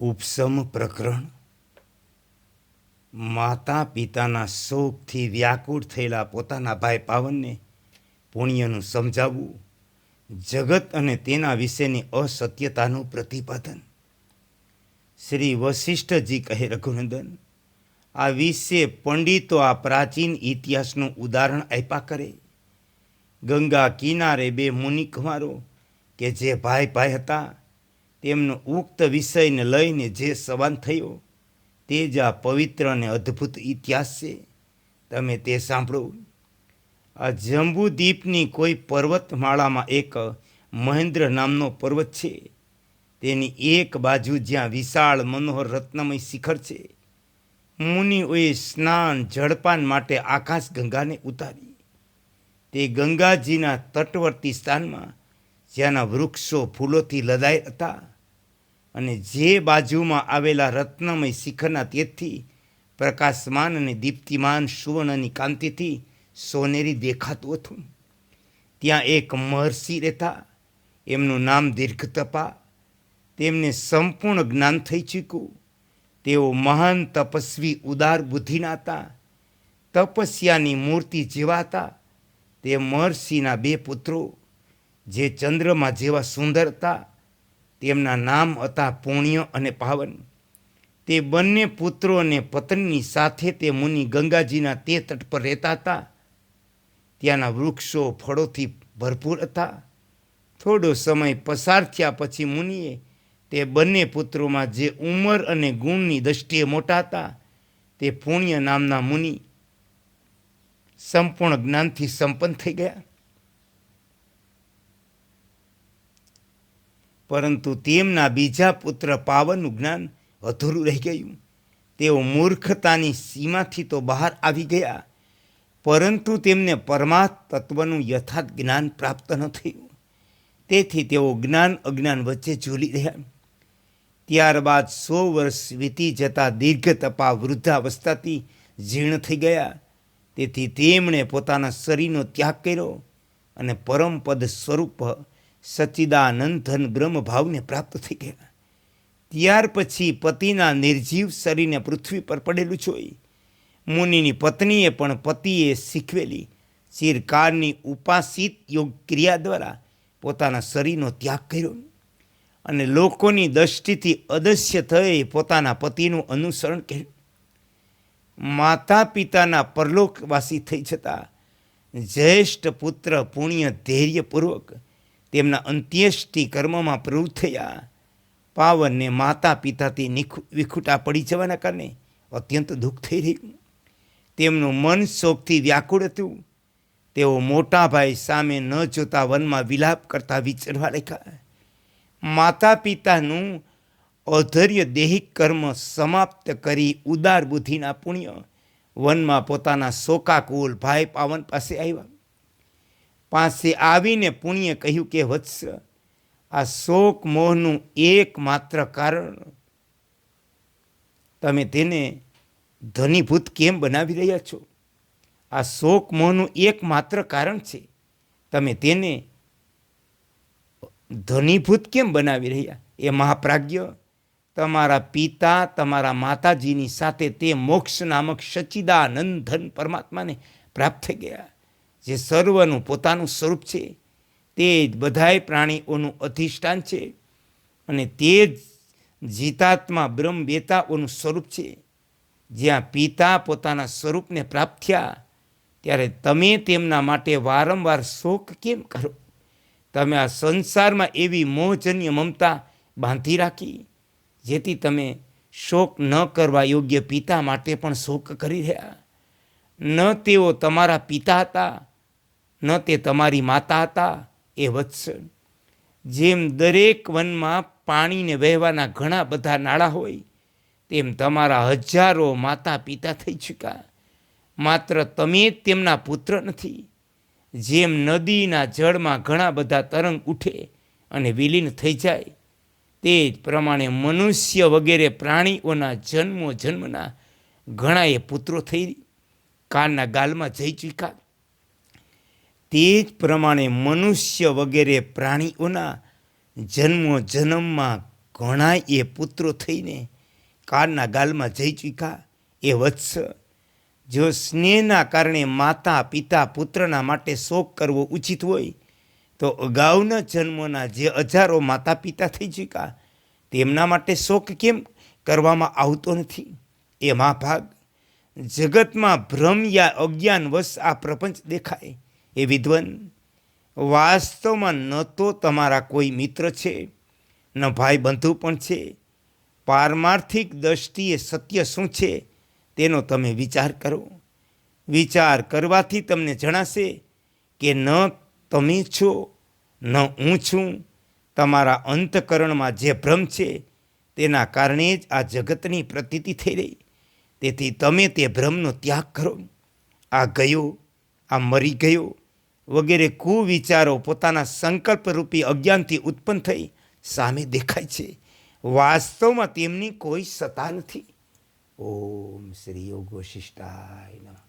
ઉપસમ પ્રકરણ. માતા પિતાના શોકથી વ્યાકુળ થયેલા પોતાના ભાઈ પાવનને પુણ્યનું સમજાવવું, જગત અને તેના વિશેની અસત્યતાનું પ્રતિપાદન. શ્રી વશિષ્ઠજી કહે, રઘુનંદન, આ વિશે પંડિતો આ પ્રાચીન ઇતિહાસનું ઉદાહરણ આપ્યા કરે. ગંગા કિનારે બે મુનિકુમારો કે જે ભાઈ ભાઈ હતા તેમનો ઉક્ત વિષયને લઈને જે સંવાદ થયો, તે જ આ પવિત્ર અને અદ્ભુત ઇતિહાસ છે. તમે તે સાંભળો. આ જંબુદ્વીપની કોઈ પર્વતમાળામાં એક મહેન્દ્ર નામનો પર્વત છે. તેની એક બાજુ જ્યાં વિશાળ મનોહર રત્નમય શિખર છે. મુનિઓએ સ્નાન જળપાન માટે આકાશ ગંગાને ઉતારી. તે ગંગાજીના તટવર્તી સ્થાનમાં જ્યાંના વૃક્ષો ફૂલોથી લદાય હતા અને જે બાજુમાં આવેલા રત્નમય શિખરના તેથી પ્રકાશમાન અને દીપ્તિમાન સુવર્ણની કાંતિથી સોનેરી દેખાતું હતું. ત્યાં એક મહર્ષિ રહેતા, એમનું નામ દીર્ઘતપા, તેમને સંપૂર્ણ જ્ઞાન થઈ ચૂક્યું. તેઓ મહાન તપસ્વી, ઉદાર બુદ્ધિના હતા તપસ્યાની મૂર્તિ જેવા હતા. તે મહર્ષિના બે પુત્રો જે ચંદ્રમાં જેવા સુંદર હતા તેમના નામ હતા પુણ્ય અને પાવન. તે બંને પુત્રો અને પત્નીની સાથે તે મુનિ ગંગાજીના તે તટ પર રહેતા હતા. ત્યાંના વૃક્ષો ફળોથી ભરપૂર હતા. થોડો સમય પસાર થયા પછી મુનિએ તે બંને પુત્રોમાં જે ઉંમર અને ગુણની દ્રષ્ટિએ મોટા હતા, તે પુણ્ય નામના મુનિ સંપૂર્ણ જ્ઞાનથી સંપન્ન થઈ ગયા. પરંતુ તેમના બીજા પુત્ર પાવનનું જ્ઞાન અધૂરું રહી ગયું. તેઓ મૂર્ખતાની સીમાથી તો બહાર આવી ગયા, પરંતુ તેમને પરમાર્થ તત્વનું યથાર્થ જ્ઞાન પ્રાપ્ત ન થયું. તેથી તેઓ જ્ઞાન અજ્ઞાન વચ્ચે ઝૂલી રહ્યા. ત્યારબાદ સો વર્ષ વીતી જતા દીર્ઘ તપા વૃદ્ધાવસ્થાથી જીર્ણ થઈ ગયા. તેથી તેમણે પોતાના શરીરનો ત્યાગ કર્યો અને પરમપદ સ્વરૂપ સચ્ચિદાનંદન બ્રહ્મ ભાવને પ્રાપ્ત થઈ ગયા. ત્યાર પછી પતિના નિર્જીવ શરીરને પૃથ્વી પર પડેલું જોઈ. મુનિની પત્નીએ પણ પતિએ શીખવેલી ચિરકારની ઉપાસિત યોગ ક્રિયા દ્વારા પોતાના શરીરનો ત્યાગ કર્યો અને લોકોની દ્રષ્ટિથી અદસ્ય થઈ પોતાના પતિનું અનુસરણ કર્યું. માતા પિતાના પરલોકવાસી થઈ જતા, જ્યેષ્ઠ પુત્ર પુણ્ય ધૈર્યપૂર્વક તેમના અંત્યેષ્ટિ કર્મમાં પ્રવૃત્ત થયા. પાવનને માતા પિતાથી નિખુ, વિખૂટા પડી જવાના કારણે અત્યંત દુઃખ થઈ રહ્યું. તેમનું મન શોકથી વ્યાકુળ હતું. તેઓ મોટા ભાઈ સામે ન જોતા વનમાં વિલાપ કરતા વિચરવા લાગ્યા. માતા પિતાનું ઔધર્ય દૈહિક કર્મ સમાપ્ત કરી ઉદાર બુદ્ધિના પુણ્ય વનમાં પોતાના શોકાકુલ ભાઈ પાવન પાસે આવ્યા. પાસે આવીને પુણ્ય કહ્યું કે, વત્સ, આ શોક મોહનું એકમાત્ર કારણ. તમે તેને ધનીભૂત કેમ બનાવી રહ્યા છો? આ શોક મોહનું એકમાત્ર કારણ છે. તમે તેને ધનીભૂત કેમ બનાવી રહ્યા? એ મહાપ્રાજ્ઞ, તમારા પિતા, તમારા માતાજીની સાથે તે મોક્ષ નામક સચ્ચિદાનંદ ધન પરમાત્માને પ્રાપ્ત થઈ ગયા. જે સર્વનું પોતાનું સ્વરૂપ છે, તે જ બધાય પ્રાણીઓનું અધિષ્ઠાન છે અને તે જ જીતાત્મા બ્રહ્મ બેતાઓનું સ્વરૂપ છે. જ્યાં પિતા પોતાના સ્વરૂપને પ્રાપ્ત થયા, ત્યારે તમે તેમના માટે વારંવાર શોક કેમ કરો? તમે આ સંસારમાં એવી મોહજન્ય મમતા બાંધી રાખી, જેથી તમે શોક ન કરવા યોગ્ય પિતા માટે પણ શોક કરી રહ્યા. ન તેઓ તમારા પિતા હતા ન તે તમારી માતા હતા એ વત્સ જેમ દરેક વનમાં પાણીને વહેવાના ઘણા બધા નાળા હોય, તેમ તમારા હજારો માતા પિતા થઈ ચૂક્યા. માત્ર તમે તેમના પુત્ર નથી. જેમ નદીના જળમાં ઘણા બધા તરંગ ઉઠે અને વિલીન થઈ જાય, તે જ પ્રમાણે મનુષ્ય વગેરે પ્રાણીઓના જન્મો જન્મના ઘણાએ પુત્રો થઈ કાનના ગાલમાં જઈ ચૂક્યા. તે જ પ્રમાણે મનુષ્ય વગેરે પ્રાણીઓના જન્મો જન્મમાં ઘણા એ પુત્રો થઈને કાળના ગાલમાં જઈ ચૂક્યા. એ વત્સ જો સ્નેહના કારણે માતા, પિતા, પુત્રના માટે શોક કરવો ઉચિત હોય, તો અગાઉના જન્મોના જે હજારો માતા પિતા થઈ ચૂક્યા, તેમના માટે શોક કેમ કરવામાં આવતો નથી? એ મહાભાગ. જગતમાં ભ્રમ યા અજ્ઞાન વશ આ પ્રપંચ દેખાય. એ વિદ્વન, વાસ્તવમાં ન તો તમારા કોઈ મિત્ર છે, ન ભાઈ બંધુ પણ છે. પારમાર્થિક દ્રષ્ટિએ સત્ય શું છે તેનો તમે વિચાર કરો. વિચાર કરવાથી તમને જણાશે કે ન તમે છો, ન હું છું. તમારા અંતકરણમાં જે ભ્રમ છે તેના કારણે જ આ જગતની પ્રતીતિ થઈ રહી. તેથી તમે તે ભ્રમનો ત્યાગ કરો. આ ગયો આ મરી ગયો વગેરે કુવિચારો પોતાના સંકલ્પરૂપી અજ્ઞાનથી ઉત્પન્ન થઈ સામે દેખાય છે. વાસ્તવમાં તેમની કોઈ સત્તા નથી. ઓમ શ્રી યોગો શિષ્ટાય નમઃ.